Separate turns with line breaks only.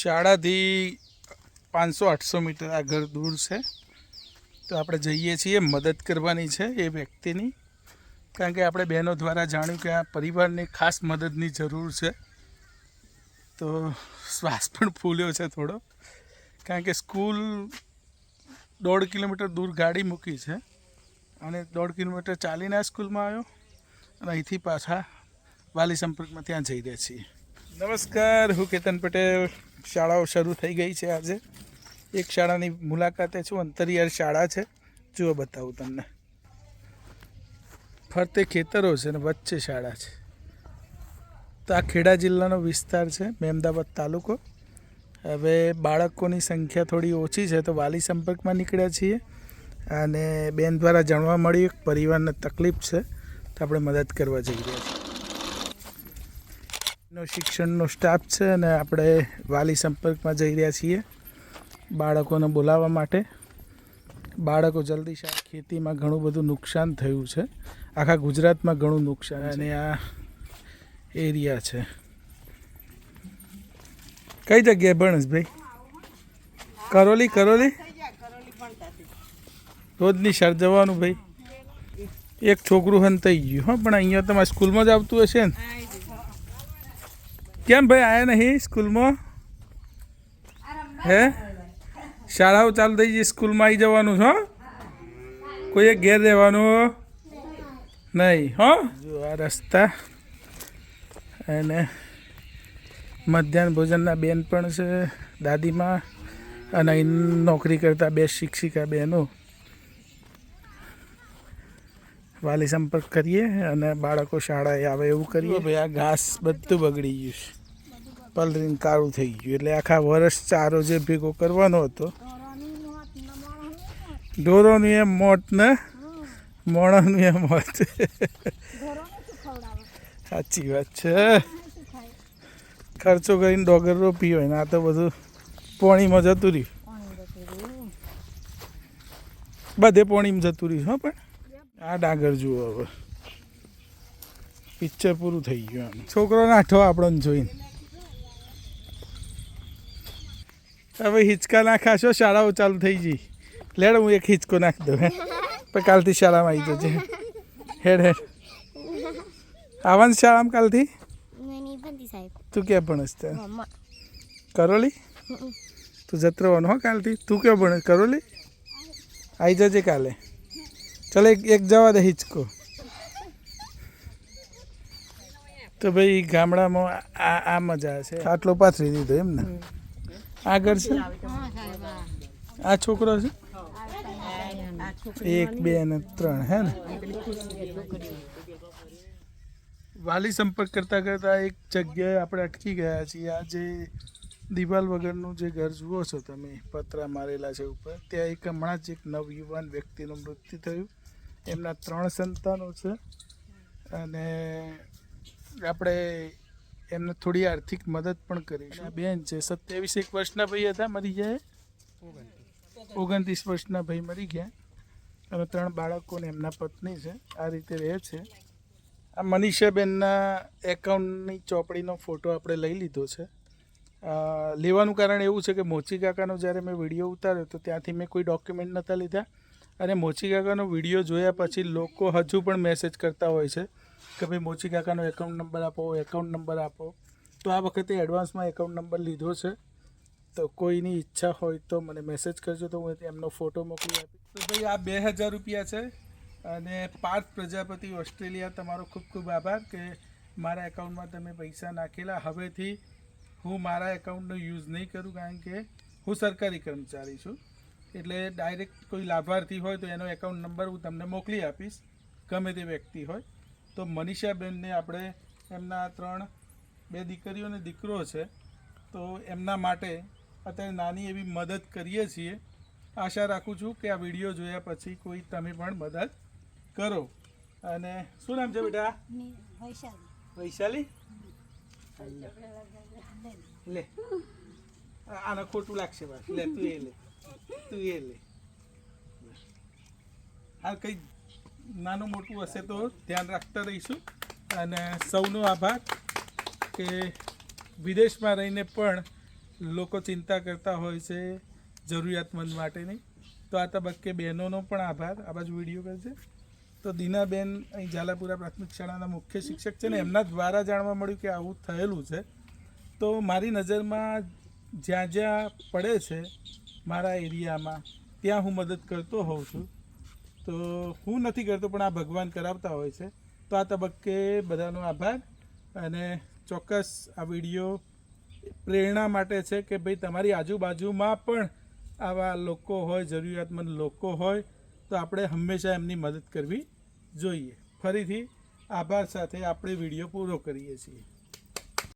શાળાથી પાંચસો, આઠસો મીટર આગળ દૂર છે. તો આપણે જઈએ છીએ, મદદ કરવાની છે એ વ્યક્તિની. કારણ કે આપણે બહેનો દ્વારા જાણ્યું કે આ પરિવારને ખાસ મદદની જરૂર છે. તો શ્વાસ પણ ફૂલ્યો છે થોડો. કારણ કે સ્કૂલ દોઢ કિલોમીટર દૂર ગાડી મૂકી છે અને દોઢ કિલોમીટર ચાલીને આ સ્કૂલમાં આવ્યો અને અહીંથી પાછા વાલી સંપર્કમાં ત્યાં જઈ રહ્યા છીએ. નમસ્કાર, હું કેતન પટેલ. શાળાઓ શરૂ થઈ ગઈ છે આજે. એક શાળાની મુલાકાતે છું. અંતરિયાળ શાળા છે. જુઓ બતાવું તમને. ફરતે ખેતરો છે ને વચ્ચે શાળા છે. તો આ ખેડા જિલ્લાનો વિસ્તાર છે મહેમદાબાદ તાલુકો. હવે બાળકોની સંખ્યા થોડી ઓછી છે તો વાલી સંપર્કમાં નીકળ્યા છીએ. અને બેન દ્વારા જાણવા મળ્યું, પરિવારને તકલીફ છે તો આપણે મદદ કરવા જઈ રહ્યા છીએ. નો શિક્ષણનો સ્ટાફ છે અને આપણે વાલી સંપર્કમાં જઈ રહ્યા છીએ બાળકોને બોલાવવા માટે. બાળકો જલ્દી શાક ખેતીમાં ઘણું બધું નુકસાન થયું છે. આખા ગુજરાતમાં ઘણું નુકસાન અને આ એરિયા છે. કઈ જગ્યાએ ભણેશભાઈ કરોલી કરોલી? રોજની શાળ જવાનું ભાઈ? એક છોકરું હન થઈ ગયું. હા, પણ અહીંયા તમારા સ્કૂલમાં જ આવતું હશે ને? કેમ ભાઈ, આયા નહીં સ્કૂલમાં? હે? શાળાઓ ચાલુ થઈ ગઈ, સ્કૂલમાં આવી જવાનું છે કોઈ કોઈએ ઘેર રહેવાનું નહીં, હો? જો આ રસ્તા. અને મધ્યાહન ભોજનના બેન પણ છે, દાદીમાં. અને નોકરી કરતા બે શિક્ષિકા બહેનો. વાલી સંપર્ક કરીએ અને બાળકો શાળાએ આવે એવું કરીએ. ભાઈ આ ઘાસ બધું બગડી ગયું છે. પલરીને કાળું થઈ ગયું. એટલે આખા વર્ષ ચારો જે ભેગો કરવાનો હતો ઢોરોનું એમ મોત ને મોણાનું એમ મોત. સાચી વાત છે. ખર્ચો કરીને ડોગર રોપી હોય ને આ તો બધું પોણીમાં જતું રહ્યું. બધે પોણીમાં જતું રહ્યું હો પણ. આ ડાગર જુઓ હવે. પિક્ચર પૂરું થઈ ગયું આમ છોકરો નાઠો આપણને જોઈને. હવે હિંચકા નાખાશો શાળાઓ ચાલુ થઈ ગઈ. લેડ હું એક હિંચકો નાખી દઉં હે. પણ કાલથી શાળામાં આવી જજે. હેડ હેડ. આવવાનું શાળામાં કાલથી?
નહીં બનતી સાહેબ.
તું ક્યાં ભણસ
ત્યાં
કરોલી? તું જત રહેવાનું હો કાલથી? તું ક્યાં ભણ કરોલી? આવી જજે કાલે. ચાલ એક એક જવા દે હિંચકો. તો ભાઈ ગામડામાં આ આ મજા છે. આટલો પાથરી દીધો એમ ને? આગળ છે? આ છોકરો છે? એક બે અને ત્રણ હે ને? વાલી સંપર્ક કરતાં કરતાં એક જગ્યાએ આપણે અટકી ગયા છીએ. આ જે દિવાલ વગરનું જે ઘર જુઓ છો તમે પતરા મારેલા છે ઉપર. ત્યાં એક હમણાં જ એક નવયુવાન વ્યક્તિનું મૃત્યુ થયું. એમના ત્રણ સંતાનો છે. અને આપણે એમને થોડી આર્થિક મદદ પણ કરીશું. બેન છે, સત્યાવીસ એક વર્ષના ભાઈ હતા, મરી ગયા ઓગણત્રીસ વર્ષના ભાઈ મરી ગયા. અને ત્રણ બાળકો ને એમના પત્ની છે, આ રીતે રહે છે. આ મનીષાબેનના એકાઉન્ટની ચોપડીનો ફોટો આપણે લઈ લીધો છે. લેવાનું કારણ એવું છે કે મોચી કાકાનો જ્યારે મેં વીડિયો ઉતાર્યો તો ત્યાંથી મેં કોઈ ડોક્યુમેન્ટ નહોતા લીધા. અને મોચી કાકાનો વીડિયો જોયા પછી લોકો હજુ પણ મેસેજ કરતા હોય છે કે ભાઈ મોચી કાકાનો એકાઉન્ટ નંબર આપો એકાઉન્ટ નંબર આપો. તો આ વખતે એડવાન્સમાં એકાઉન્ટ નંબર લીધો છે. તો કોઈની ઈચ્છા હોય તો મને મેસેજ કરજો તો હું એમનો ફોટો મોકલી આપીશ. તો ભાઈ આ બે હજાર રૂપિયા છે અને પાર્થ પ્રજાપતિ ઓસ્ટ્રેલિયા, તમારો ખૂબ ખૂબ આભાર કે મારા એકાઉન્ટમાં તમે પૈસા નાખેલા. હવેથી હું મારા એકાઉન્ટનો યુઝ નહીં કરું કારણ કે હું સરકારી કર્મચારી છું. એટલે ડાયરેક્ટ કોઈ લાભાર્થી હોય તો એનો એકાઉન્ટ નંબર હું તમને મોકલી આપીશ. ગમે તે વ્યક્તિ હોય. તો મનીષાબેનને આપણે એમના ત્રણ બે દીકરીઓ અને દીકરો છે. તો એમના માટે અત્યારે નાની એવી મદદ કરીએ છીએ. આશા રાખું છું કે આ વીડિયો જોયા પછી કોઈ તમે પણ મદદ કરો. અને શું નામ છે બેટા? વૈશાલી. લે. આને ખોટું લાગશે બસ. લે તું એ લે. તું એ હા, કંઈ નાનું મોટું હશે તો ધ્યાન રાખતા રહીશું. અને સૌનો આભાર કે વિદેશમાં રહીને પણ લોકો ચિંતા કરતા હોય છે જરૂરિયાતમંદ માટેની. તો આ તબક્કે બહેનોનો પણ આભાર. આ બાજુ વીડિયો કરશે તો દીનાબેન અહીં ઝાલાપુરા પ્રાથમિક શાળાના મુખ્ય શિક્ષક છે ને એમના દ્વારા જાણવા મળ્યું કે આવું થયેલું છે. તો મારી નજરમાં જ્યાં જ્યાં પડે છે મારા એરિયામાં ત્યાં હું મદદ કરતો હોઉં છું. તો હું નથી કરતો, પણ આ ભગવાન કરાવતા હોય છે. તો આ તબક્કે બધાનો આભાર અને ચોક્કસ આ વીડિયો પ્રેરણા માટે છે કે ભાઈ તમારી આજુબાજુમાં પણ આવા લોકો હોય, જરૂરિયાતમંદ લોકો હોય, તો આપણે હંમેશા એમની મદદ કરવી જોઈએ. ફરીથી આભાર સાથે આપણે વીડિયો પૂરો કરીએ છીએ.